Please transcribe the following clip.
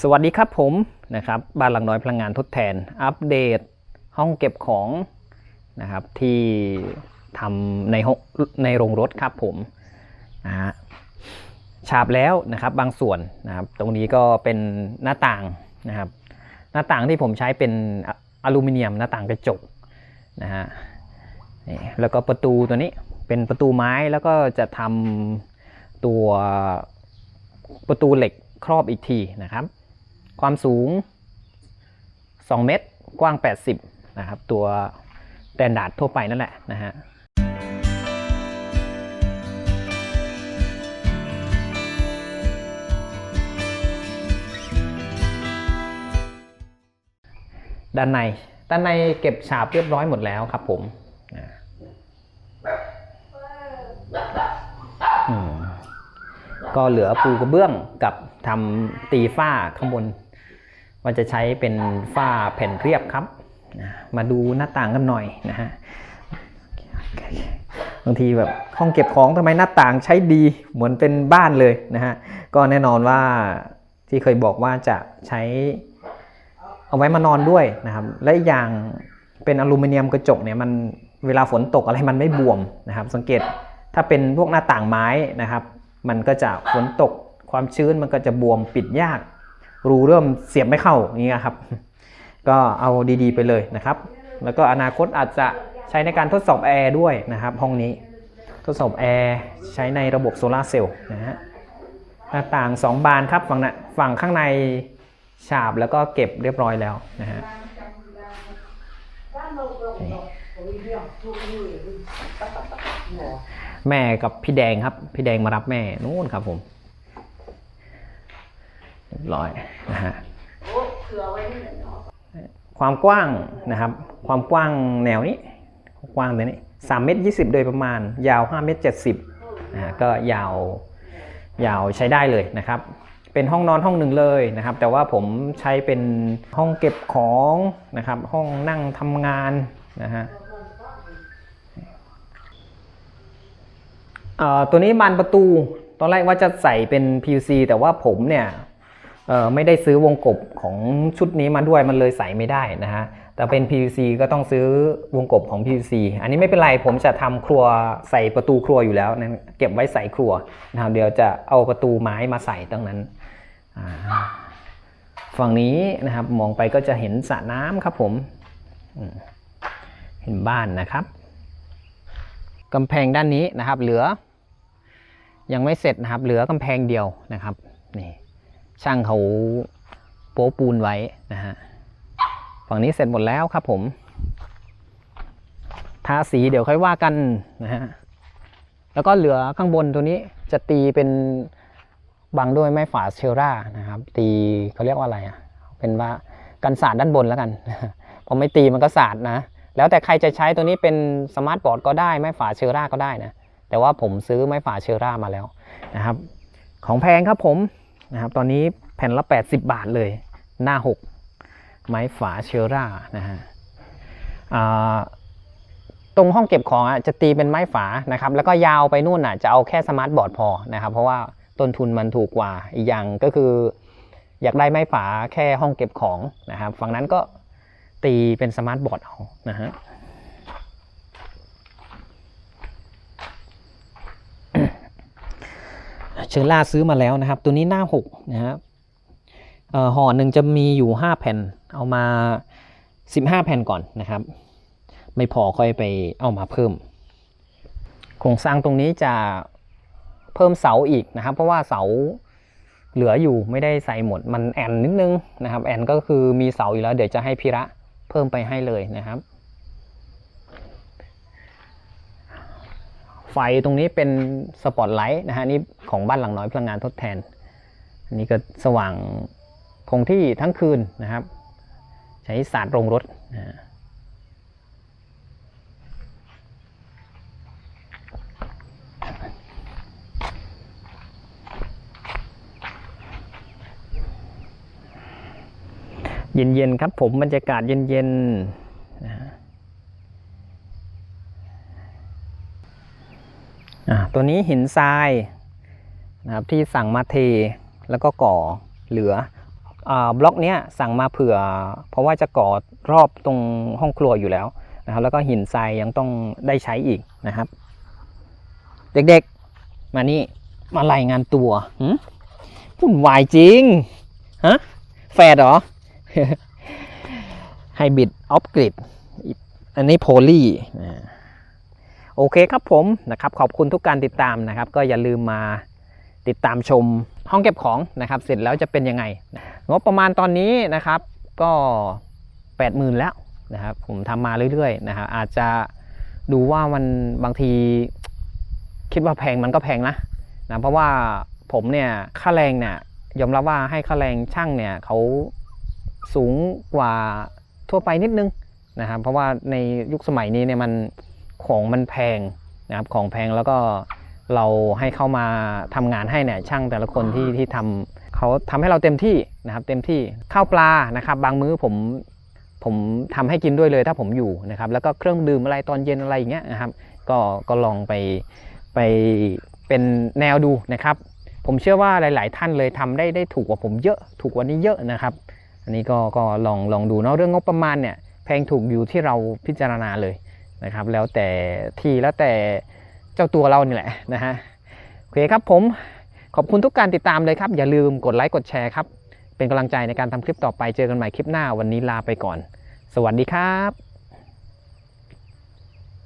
สวัสดีครับผมนะครับบ้านหลังน้อยพลังงานทดแทน อัปเดตห้องเก็บของนะครับที่ทำในในโรงรถครับผมนะฮะฉาบแล้วนะครับบางส่วนนะครับตรงนี้ก็เป็นหน้าต่างนะครับหน้าต่างที่ผมใช้เป็นออลูมิเนียมหน้าต่างกระจกนะฮะนี่แล้วก็ประตูตัวนี้เป็นประตูไม้แล้วก็จะทำตัวประตูเหล็กครอบอีกทีนะครับ ความสูง 2 เมตร กว้าง 80 นะครับ ตัวแตนดาร์ดทั่วไปนั่นแหละนะฮะด้านใน ด้านในเก็บฉาบเรียบร้อยหมดแล้วครับผมนะอืมก็เหลือปูกระเบื้องกับทำตีฝ้าข้างบน ว่าจะใช้เป็นฝ้าแผ่นเรียบครับนะมาดูหน้าต่างกันหน่อยนะฮะบางทีแบบห้องเก็บของทำไมหน้าต่างใช้ดีเหมือนเป็นบ้านเลยนะฮะก็แน่นอนว่าที่เคยบอกว่าจะใช้เอาไว้มานอนด้วยนะครับ และอย่างเป็นอลูมิเนียมกระจกเนี่ยมันเวลาฝนตกอะไรมันไม่บวมนะครับ สังเกตถ้าเป็นพวกหน้าต่างไม้นะครับ มันก็จะฝนตกความชื้นมันก็จะบวมปิดยาก รูเริ่มเสียบไม่เข้าอย่างเงี้ยครับ ก็เอาดีๆไปเลยนะครับ แล้วก็อนาคตอาจจะใช้ในการทดสอบแอร์ด้วยนะครับห้องนี้ทดสอบแอร์ใช้ในระบบโซลาเซลล์นะฮะหน้าต่าง 2 บานครับฝั่งนะฝั่งข้างในฉาบแล้วก็เก็บเรียบร้อยแล้วนะฮะแม่กับพี่แดงครับ พี่แดงมารับแม่นู่นครับผม เรียบร้อยนะฮะความกว้างนะครับ ความกว้างแนวนี้ กว้างตัวนี้3เมตร20โดยประมาณ ยาว5เมตร70นะฮะก็ยาวยาวใช้ได้เลยนะครับ เป็นห้องนอนห้องหนึ่งเลยนะครับ แต่ว่าผมใช้เป็นห้องเก็บของนะครับ ห้องนั่งทำงานนะฮะเอ่อตัวนี้บานประตู ตอนแรกว่าจะใส่เป็น PVC แต่ว่าผมเนี่ยเอ่อ ไม่ได้ซื้อวงกบของชุดนี้มาด้วยมันเลยใส่ไม่ได้นะฮะแต่เป็น PVC ก็ต้องซื้อวงกบของ PVC อันนี้ไม่เป็นไรผมจะทำครัวใส่ประตูครัวอยู่แล้วนะเก็บไว้ใส่ครัวนะครับเดี๋ยวจะเอาประตูไม้มาใส่ตรงนั้นฝั่งนี้นะครับมองไปก็จะเห็นสระน้ำครับผมอืมเห็นบ้านนะครับกำแพงด้านนี้นะครับ เหลือ ยังไม่เสร็จนะครับ เหลือกำแพงเดียวนะครับนี่ ช่างเขาโป๊ปูนไว้นะฮะฝั่งนี้เสร็จหมดแล้วครับผม ทาสีเดี๋ยวค่อยว่ากันนะฮะแล้วก็เหลือข้างบนตัวนี้จะตีเป็นบังด้วยไม้ฝาเชลร่านะครับ ตีเขาเรียกว่าอะไรอะ เป็นว่ากันสาดด้านบนแล้วกันพอไม่ตีมันก็สาดนะ แล้วแต่ใครจะใช้ตัวนี้เป็นสมาร์ทบอร์ดก็ได้ไม้ฝาเชลร่าก็ได้นะ แต่ว่าผมซื้อไม้ฝาเชลร่ามาแล้วนะครับ ของแพงครับผม นะครับ ตอนนี้แผ่นละ 80 บาทเลย หน้า 6 ไม้ฝาเชลร่านะฮะตรงห้องเก็บของอะจะตีเป็นไม้ฝานะครับ แล้วก็ยาวไปนู่นอะจะเอาแค่สมาร์ทบอร์ดพอนะครับ เพราะว่าต้นทุนมันถูกกว่า อีกอย่างก็คือ อยากได้ไม้ฝาแค่ห้องเก็บของนะครับ ฝั่งนั้นก็ตีเป็นสมาร์ทบอร์ดเอานะฮะ เชลล่าซื้อมาแล้วนะครับ ตัวนี้หน้า6นะครับห่อหนึ่งจะมีอยู่ 5 แผ่น เอามา 15 แผ่นก่อนนะครับ ไม่พอค่อยไปเอามาเพิ่ม โครงสร้างตรงนี้จะเพิ่มเสาอีกนะครับ เพราะว่าเสาเหลืออยู่ไม่ได้ใส่หมด มันแอนนิดนึงนะครับ แอนก็คือมีเสาอยู่แล้ว เดี๋ยวจะให้พิระเพิ่มไปให้เลยนะครับ ไฟตรงนี้เป็นสปอตไลท์นะฮะนี่ของบ้านหลังน้อยพลังงานทดแทน อันนี้ก็สว่างคงที่ทั้งคืนนะครับ ใช้ศาสาดโรงรถนะฮะเย็นๆครับผมบรรยากาศเย็นๆนะฮะอะ ตัวนี้หินทรายนะครับที่สั่งมาเทแล้วก็ก่อเหลืออบล็อกเนี้ยสั่งมาเผื่อ เพราะว่าจะก่อรอบตรงห้องครัวอยู่แล้วนะครับ แล้วก็หินทรายยังต้องได้ใช้อีกนะครับ เด็กๆ มานี่มารายงานตัวหุ่นวายจริงฮะแฟดหรอไฮบริดออฟกริดอันนี้โพลี โอเคครับผมนะครับขอบคุณทุกการติดตามนะครับ ก็อย่าลืมมาติดตามชมห้องเก็บของนะครับ เสร็จแล้วจะเป็นยังไง งบประมาณตอนนี้นะครับ ก็ 80,000 แล้วนะครับ ผมทำมาเรื่อยๆนะครับอาจจะดูว่ามันบางทีคิดว่าแพงมันก็แพงนะนะเพราะว่าผมเนี่ยค่าแรงเนี่ยยอมรับว่าให้ค่าแรงช่างเนี่ยเขาสูงกว่าทั่วไปนิดนึงนะครับเพราะว่าในยุคสมัยนี้เนี่ยมัน ของมันแพงนะครับของแพงแล้วก็เราให้เข้ามาทำงานให้เนี่ยช่างแต่ละคนที่ที่ทำเขาทำให้เราเต็มที่นะครับเต็มที่ข้าวปลานะครับ บางมื้อผมผมทำให้กินด้วยเลยถ้าผมอยู่นะครับ แล้วก็เครื่องดื่มอะไรตอนเย็นอะไรอย่างเงี้ยนะครับ ก็ก็ลองไปไปเป็นแนวดูนะครับ ผมเชื่อว่าหลาย ๆ ท่านเลยทำได้ได้ถูกกว่าผมเยอะถูกกว่านี้เยอะนะครับ อันนี้ก็ก็ลองลองดูเนาะเรื่องงบประมาณเนี่ยแพงถูกอยู่ที่เราพิจารณาเลย นะครับ แล้วแต่ที่แล้วแต่เจ้าตัวเรานี่แหละนะฮะโอเคครับผมขอบคุณทุกการติดตามเลยครับ อย่าลืมกดไลค์กดแชร์ครับ เป็นกำลังใจในการทำคลิปต่อไปเจอกันใหม่คลิปหน้าวันนี้ลาไปก่อน สวัสดีครับ